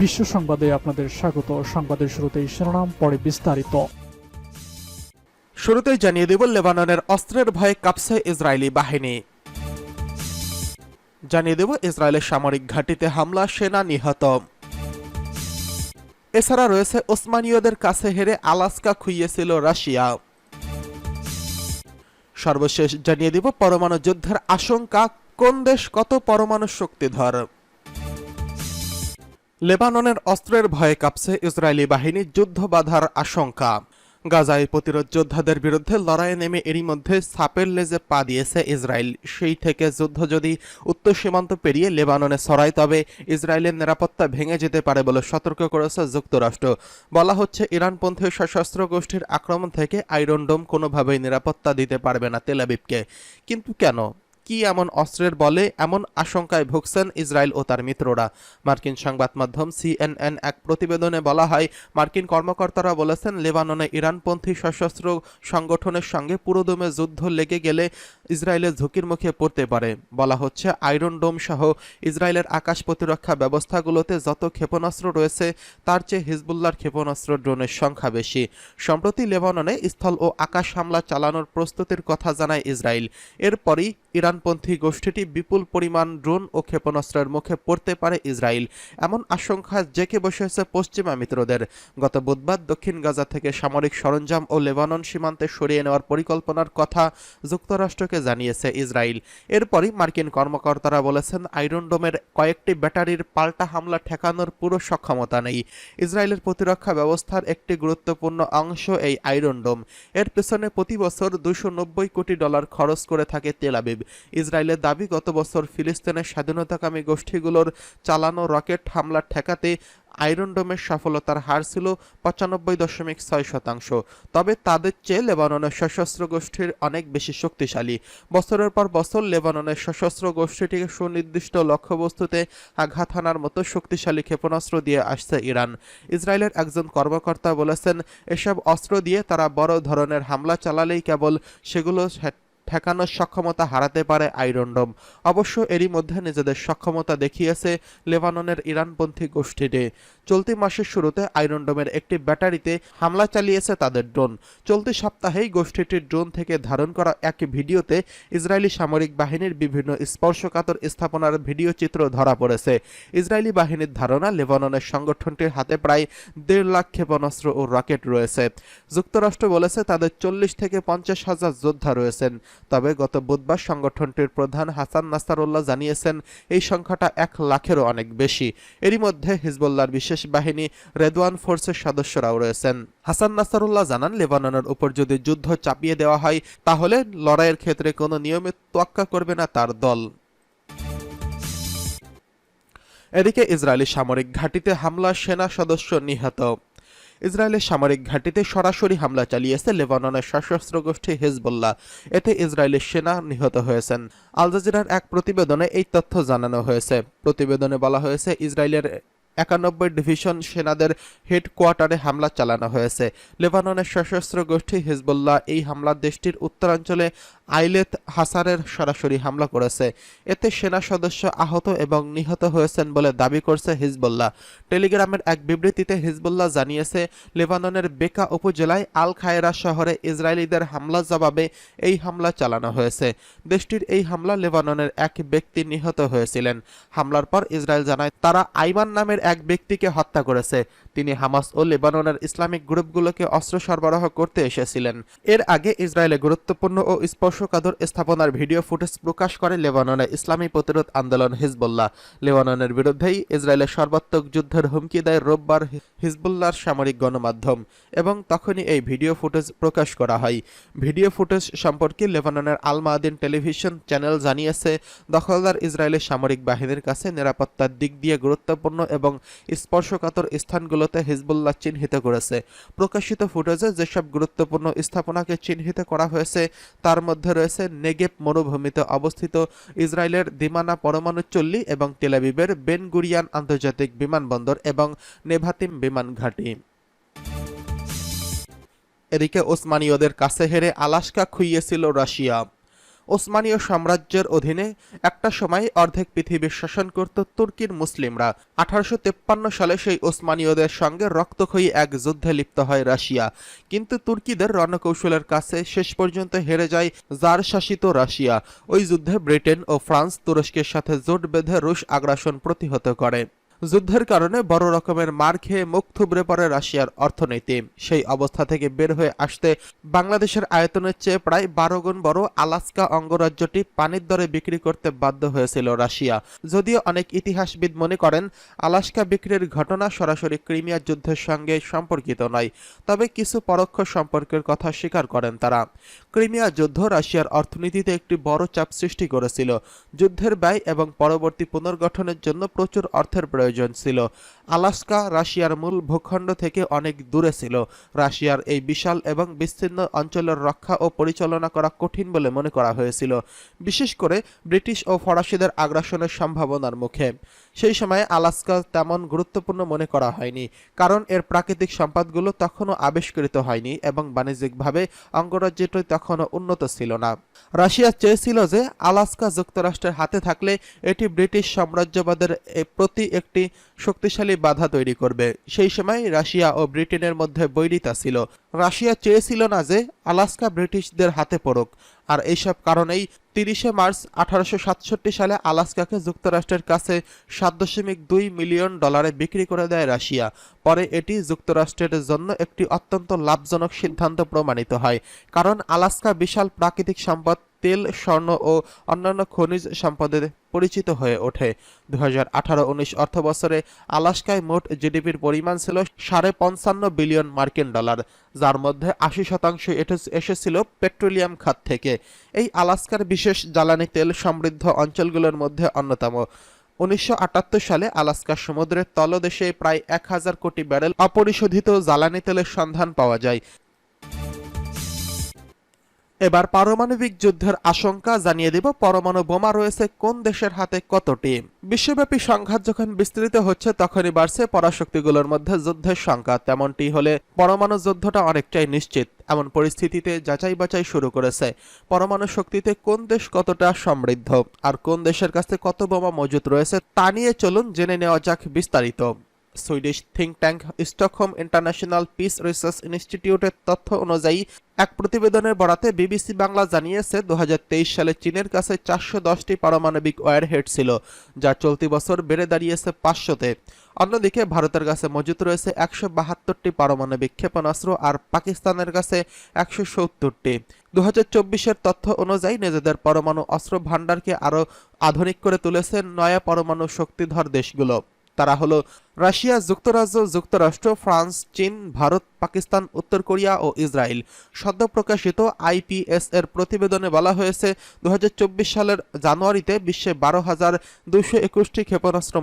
বিশ্ব সংবাদে আপনাদের স্বাগত। সংবাদের শুরুতেই শিরোনাম, পরে বিস্তারিত। শুরুতেই জানিয়ে দেব, লেবাননের অস্ত্রের ভয়ে কাঁপছে ইসরায়েলি বাহিনী। জানিয়ে দেব, ইসরায়েলের সামরিক ঘাঁটিতে হামলা, সেনা নিহত। এছাড়া রয়েছে ওসমানীয়দের কাছে হেরে আলাস্কা খুইয়েছিল রাশিয়া। সর্বশেষ জানিয়ে দিব, পরমাণু যুদ্ধের আশঙ্কা, কোন দেশ কত পরমাণু শক্তিধর? লেবাননের অস্ত্রের ভয়ে কাঁপছে ইসরায়েলি বাহিনী যুদ্ধ বাধার আশঙ্কা। গাজায় প্রতিরোধ যোদ্ধাদের বিরুদ্ধে লড়াইয়ে নেমে এরই মধ্যে সাপের লেজে পা দিয়েছে ইসরায়েল। সেই থেকে যুদ্ধ যদি উত্তর সীমান্ত পেরিয়ে লেবাননে ছড়ায়, তবে ইসরায়েলের নিরাপত্তা ভেঙে যেতে পারে বলে সতর্ক করেছে যুক্তরাষ্ট্র। বলা হচ্ছে, ইরানপন্থী সশস্ত্র গোষ্ঠীর আক্রমণ থেকে আইরন ডোম কোনোভাবেই নিরাপত্তা দিতে পারবে না তেলাবিবকে কিন্তু কেন? কি এমন অস্ত্রের বলে এমন আশঙ্কায় ভুগছেন ইসরায়েল ও তার মিত্ররা? মার্কিন সংবাদ মাধ্যম সিএনএন এক প্রতিবেদনে বলা হয়, মার্কিন কর্মকর্তারা বলেছেন, লেবাননে ইরানপন্থী সশস্ত্র সংগঠনের সঙ্গে পুরোদমে যুদ্ধ লেগে গেলে ইসরায়েলের ঝুঁকির মুখে পড়তে পারে। বলা হচ্ছে, আয়রন ডোম সহ ইসরায়েলের আকাশ প্রতিরক্ষা ব্যবস্থাগুলোতে যত ক্ষেপণাস্ত্র রয়েছে, তার চেয়ে হিজবুল্লার ক্ষেপণাস্ত্র ড্রোনের সংখ্যা বেশি। সম্প্রতি লেবাননে স্থল ও আকাশ হামলা চালানোর প্রস্তুতির কথা জানায় ইসরায়েল। এরপরই ইরানপন্থী গোষ্ঠীটি বিপুল পরিমাণ ড্রোন ও ক্ষেপণাস্ত্রের মুখে পড়তে পারে ইসরায়েল। এমন আশঙ্কা জেকে বসেছে পশ্চিমা মিত্রদের। গত বুধবার দক্ষিণ গাজা থেকে সামরিক সরঞ্জাম ও লেবানন সীমান্তে সরিয়ে নেওয়ার পরিকল্পনার কথা যুক্তরাষ্ট্রকে জানিয়েছে ইসরায়েল। এরপরই মার্কিন কর্মকর্তারা বলেছেন আয়রন ডোমের কয়েকটি ব্যাটারির পাল্টা হামলা ঠেকানোর পুরো সক্ষমতা নেই। ইসরায়েলের প্রতিরক্ষা ব্যবস্থার একটি গুরুত্বপূর্ণ অংশ এই আয়রন ডোম। এর পেছনে প্রতি বছর দুশো কোটি ডলার খরচ করে থাকে তেলাবিব ইসরায়েলের দাবি, গত বছর ফিলিস্তিনের স্বাধীনতাকামী গোষ্ঠীগুলোর চালানো রকেট হামলা ঠেকাতে আয়রন ডোমের সফলতার হার ছিল পঁচানব্বই দশমিক ছয় শতাংশ। তবে তাদের চেয়ে লেবাননের সশস্ত্র গোষ্ঠীর অনেক বেশি শক্তিশালী। বছরের পর বছর লেবাননের সশস্ত্র গোষ্ঠীটিকে সুনির্দিষ্ট লক্ষ্যবস্তুতে আঘাত হানার মতো শক্তিশালী ক্ষেপণাস্ত্র দিয়ে আসছে ইরান। ইসরায়েলের একজন কর্মকর্তা বলেছেন, এসব অস্ত্র দিয়ে তারা বড় ধরনের হামলা চালালেই কেবল সেগুলো ঠেকানোর সক্ষমতা হারাতে পারে আয়রন ডোম। অবশ্য এরই মধ্যে নিজেদের সক্ষমতা দেখিয়েছে লেবাননের ইরানপন্থী গোষ্ঠীটি। চলতি মাসের শুরুতে আয়রন ডোমের একটি ব্যাটারিতে হামলা চালিয়েছে তাদের ড্রোন। চলতি সপ্তাহেই গোষ্ঠীটির ড্রোন থেকে ধারণ করা এক ভিডিওতে ইসরায়েলি সামরিক বাহিনীর বিভিন্ন স্পর্শকাতর স্থাপনার ভিডিও চিত্র ধরা পড়েছে। ইসরায়েলি বাহিনীর ধারণা, লেবাননের সংগঠনটির হাতে প্রায় দেড় লাখ ক্ষেপণাস্ত্র ও রকেট রয়েছে। যুক্তরাষ্ট্র বলেছে তাদের চল্লিশ থেকে পঞ্চাশ হাজার যোদ্ধা রয়েছেন। তবে গত বুধবার সংগঠনটির প্রধান হাসান নাসারুল্লাহ জানিয়েছেন, এই সংখ্যাটা এক লাখেরও অনেক বেশি। এরই মধ্যে হিজবুল্লাহর বিশেষ বাহিনী রেদওয়ান ফোর্সের সদস্যরাও রয়েছেন। হাসান নাসারুল্লাহ জানান, লেবাননের উপর যদি যুদ্ধ চাপিয়ে দেওয়া হয়, তাহলে লড়াইয়ের ক্ষেত্রে কোনো নিয়মিত তোয়াক্কা করবে না তার দল। এদিকে ইসরায়েলি সামরিক ঘাঁটিতে হামলা সেনা সদস্য নিহত। ইসরায়েলের সামরিক ঘাঁটিতে সরাসরি হামলা চালিয়েছে লেবাননের সশস্ত্র গোষ্ঠী হিজবুল্লাহ। এতে ইসরায়েলের সেনা নিহত হয়েছেন। আল জাজিরার এক প্রতিবেদনে এই তথ্য জানানো হয়েছে। প্রতিবেদনে বলা হয়েছে, ইসরায়েলের একানব্বই ডিভিশন সেনাদের হেডকোয়ার্টারে হামলা চালানো হয়েছে। লেবাননের সশস্ত্র গোষ্ঠী হিজবুল্লাহ এই হামলা দেশটির উত্তরাঞ্চলে আইলেত হাসারের সরাসরি হামলা করেছে। এতে সেনা সদস্য আহত এবং নিহত হয়েছেন বলে দাবি করছে হিজবুল্লাহ। টেলিগ্রামের এক বিবৃতিতে হিজবুল্লাহ জানিয়েছে, লেবাননের বেকা উপজেলায় আল খায়রা শহরে ইসরায়েলিদের হামলা জবাবে এই হামলা চালানো হয়েছে। দেশটির এই হামলা লেবাননের এক ব্যক্তি নিহত হয়েছিলেন। হামলার পর ইসরায়েল জানায়, তারা আইমান নামের এক ব্যক্তিকে হত্যা করেছে। তিনি হামাস ও লেবাননের ইসলামিক গ্রুপগুলোকে অস্ত্র সরবরাহ করতে এসেছিলেন। এর আগে ইসরায়েলে গুরুত্বপূর্ণ ও স্পর্শকাতর স্থাপনার ভিডিও ফুটেজ প্রকাশ করে লেবাননের ইসলামী প্রতিরোধ আন্দোলন হিজবুল্লাহ। লেবাননের বিরুদ্ধেই ইসরায়েলের সর্বাত্মক যুদ্ধের হুমকি দেয় রোববার হিজবুল্লাহর সামরিক গণমাধ্যম এবং তখনই এই ভিডিও ফুটেজ প্রকাশ করা হয়। ভিডিও ফুটেজ সম্পর্কে লেবাননের আল মাদিন টেলিভিশন চ্যানেল জানিয়েছে, দখলদার ইসরায়েলের সামরিক বাহিনীর কাছে নিরাপত্তার দিক দিয়ে গুরুত্বপূর্ণ এবং স্পর্শকাতর স্থানগুলোতে হিজবুল্লাহ চিহ্নিত করেছে। প্রকাশিত ফুটেজে যেসব গুরুত্বপূর্ণ স্থাপনাকে চিহ্নিত করা হয়েছে, তার মধ্যে রয়েছে নেগেব মরুভূমিতে অবস্থিত ইসরায়েলের দিমানা পরমাণু চল্লি এবং তেলাবিবের বেন গুরিয়ান আন্তর্জাতিক বিমানবন্দর এবং নেভাতিম বিমান ঘাঁটি। এদিকে ওসমানীয়দের কাছে হেরে আলাস্কা খুইয়েছিল রাশিয়া। ওসমানীয় সাম্রাজ্যের অধীনে একটা সময় অর্ধেক পৃথিবীর শাসন করত তুর্কির মুসলিমরা। আঠারোশো সালে সেই ওসমানীয়দের সঙ্গে রক্তক্ষয়ী এক যুদ্ধে লিপ্ত হয় রাশিয়া। কিন্তু তুর্কিদের রণকৌশলের কাছে শেষ পর্যন্ত হেরে যায় জার শাসিত রাশিয়া। ওই যুদ্ধে ব্রিটেন ও ফ্রান্স তুরস্কের সাথে জোট বেঁধে রুশ আগ্রাসন প্রতিহত করে। যুদ্ধের কারণে বড় রকমের মার খেয়ে মুখ থুবড়ে পড়ে রাশিয়ার অর্থনীতি। সেই অবস্থা থেকে বের হয়ে আসতে বাংলাদেশের আয়তনের চেয়ে প্রায় বারো গুণ বড় আলাস্কা অঙ্গরাজ্যটি পানির দরে বিক্রি করতে বাধ্য হয়েছিল রাশিয়া। যদিও অনেক ইতিহাসবিদ মনে করেন, আলাস্কা বিক্রির ঘটনা সরাসরি ক্রিমিয়া যুদ্ধের সঙ্গে সম্পর্কিত নয়, তবে কিছু পরোক্ষ সম্পর্কের কথা স্বীকার করেন তারা। ক্রিমিয়া যুদ্ধ রাশিয়ার অর্থনীতিতে একটি বড় চাপ সৃষ্টি করেছিল। যুদ্ধের ব্যয় এবং পরবর্তী পুনর্গঠনের জন্য প্রচুর অর্থের প্রয়োজন। ছিল। আলাস্কা রাশিয়ার মূল ভূখণ্ড থেকে অনেক দূরে ছিল। রাশিয়ার এই বিশাল এবং বিস্তীর্ণ অঞ্চলের রক্ষা ও পরিচালনা করা কঠিন বলে মনে করা হয়েছিল, বিশেষ করে ব্রিটিশ ও ফরাসিদের আগ্রাসনের সম্ভাবনার মুখে। সেই সময়ে আলাস্কা তেমন গুরুত্বপূর্ণ মনে করা হয়নি, কারণ এর প্রাকৃতিক সম্পদগুলো তখনও আবিষ্কৃত হয়নি এবং বাণিজ্যিকভাবে অঙ্গরাজ্যটি তখনও উন্নত ছিল না। রাশিয়া চেয়েছিল যে আলাস্কা যুক্তরাষ্ট্রের হাতে থাকলে এটি ব্রিটিশ সাম্রাজ্যবাদের প্রতি একটি শক্তিশালী বাধা তৈরি করবে। সেই সময় রাশিয়া ও ব্রিটেনের মধ্যে বৈরিতা ছিল। রাশিয়া চেয়েছিল না যে আলাস্কা ব্রিটিশদের হাতে পড়ুক। আর এইসব কারণেই তিরিশে মার্চ আঠারোশো সাতষট্টি সালে আলাস্কাকে যুক্তরাষ্ট্রের কাছে সাত দশমিক দুই মিলিয়ন ডলারে বিক্রি করে দেয় রাশিয়া। পরে এটি যুক্তরাষ্ট্রের জন্য একটি অত্যন্ত লাভজনক সিদ্ধান্ত প্রমাণিত হয়। কারণ আলাস্কা বিশাল প্রাকৃতিক সম্পদ তেল, স্বর্ণ ও অন্যান্য খনিজ সম্পদে পরিচিত হয়ে ওঠে। দু হাজার আঠারো উনিশ অর্থবছরে আলাস্কায় মোট জিডিপির পরিমাণ ছিল সাড়ে পঞ্চান্ন বিলিয়ন মার্কিন ডলার, যার মধ্যে আশি শতাংশ এসেছিল পেট্রোলিয়াম খাত থেকে। এই আলাস্কার বিশেষ জ্বালানি তেল সমৃদ্ধ অঞ্চলগুলোর মধ্যে অন্যতম। উনিশশো আটাত্তর সালে আলাস্কার সমুদ্রের তলদেশে প্রায় এক হাজার কোটি ব্যারেল অপরিশোধিত জ্বালানি তেলের সন্ধান পাওয়া যায়। এবার পারমাণবিক যুদ্ধের আশঙ্কা জানিয়ে দেব, পরমাণু বোমা রয়েছে কোন দেশের হাতে কতটি? বিশ্বব্যাপী সংঘাত যখন বিস্তৃত হচ্ছে, তখনই বাড়ছে পরাশক্তিগুলোর মধ্যে যুদ্ধের সংখ্যা। তেমনটি হলে পরমাণু যুদ্ধটা অনেকটাই নিশ্চিত। এমন পরিস্থিতিতে যাচাই বাছাই শুরু করেছে। পরমাণু শক্তিতে কোন দেশ কতটা সমৃদ্ধ? আর কোন দেশের কাছে কত বোমা মজুত রয়েছে, তা নিয়ে চলুন জেনে নেওয়া যাক বিস্তারিত। Swedish think tank Stockholm International Peace Research ইনস্টিটিউটের তথ্য অনুযায়ী, এক প্রতিবেদনের বরাতে বিবিসি বাংলা জানিয়েছে দু হাজার তেইশ সালে চীনের কাছে চারশো দশটি পারমাণবিক ওয়ারহেড ছিল, যা চলতি বছর বেড়ে দাঁড়িয়েছে পাঁচশোতে। অন্যদিকে, ভারতের কাছে মজুত রয়েছে একশো বাহাত্তরটি পারমাণবিক ক্ষেপণাস্ত্র আর পাকিস্তানের কাছে একশো সত্তরটি। দু হাজার তথ্য অনুযায়ী, নিজেদের পরমাণু অস্ত্র ভাণ্ডারকে আরও আধুনিক করে তুলেছে নয়া পরমাণু শক্তিধর দেশগুলো। তারা হলো রাশিয়া, যুক্তরাজ্য, যুক্তরাষ্ট্র, ফ্রান্স, চীন, ভারত, পাকিস্তান, উত্তর কোরিয়া ও ইসরায়েল। সদ্য প্রকাশিত আইপিএস এর প্রতিবেদনে বলা হয়েছে দু হাজার চব্বিশ সালের জানুয়ারিতে বিশ্বে বারো হাজার দুশো একুশটি ক্ষেপণাস্ত্র